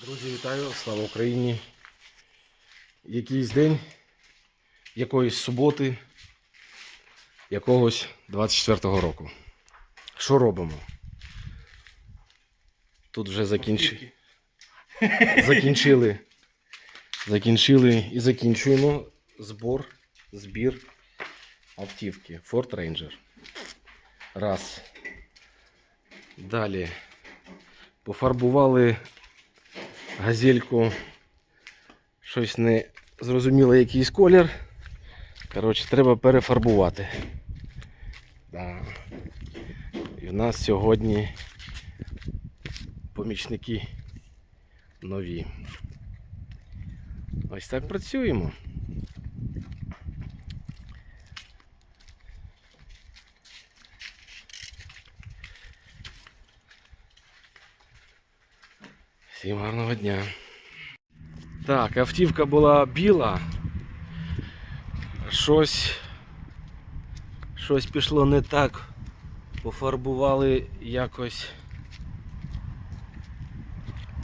Друзі, вітаю! Слава Україні! Якийсь день, якоїсь суботи, якогось 24-го року. Що робимо? Тут вже закінчи... закінчили. Закінчили і закінчуємо збор, збір автівки Ford Ranger. Раз. Далі. Пофарбували газельку. Щось не зрозуміло, якийсь колір. Коротше, треба перефарбувати. І в нас сьогодні помічники нові. Ось так працюємо. Всім гарного дня. Так, автівка була біла. Щось. Щось пішло не так. Пофарбували якось.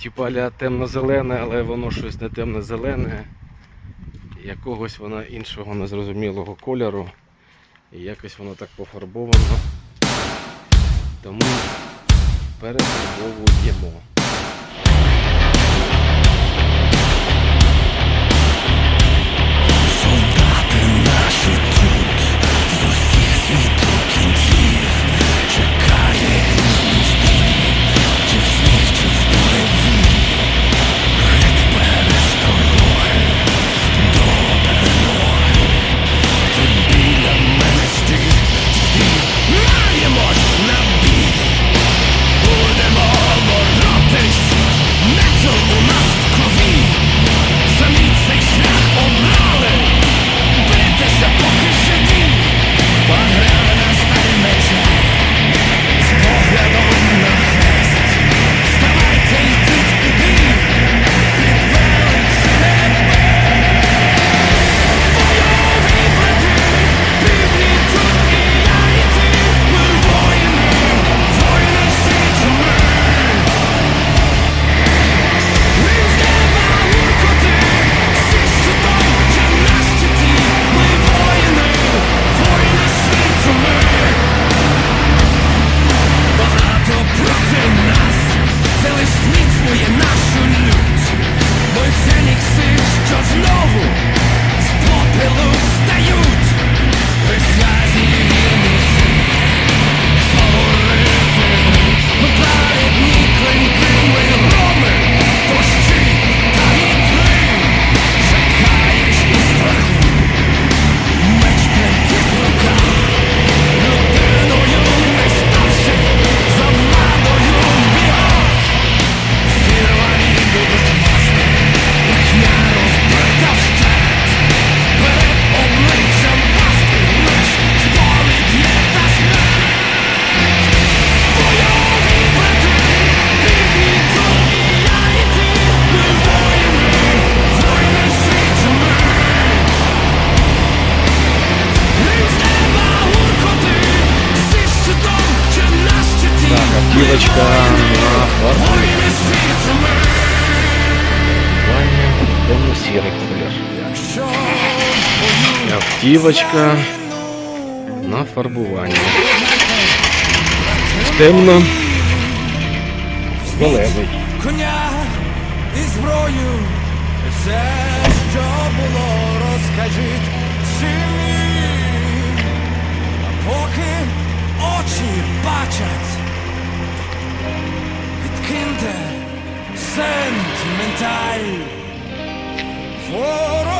Типа темно-зелене, але воно щось не темно-зелене. Якогось воно іншого незрозумілого кольору. І якось воно так пофарбовано. Тому перефарбовуємо. Автівочка на фарбу. На фарбування. Темно. Зелений. коня і зброю, все, що було, розкажіть. А поки очі бачать, Mit Kindern sentimental. Vor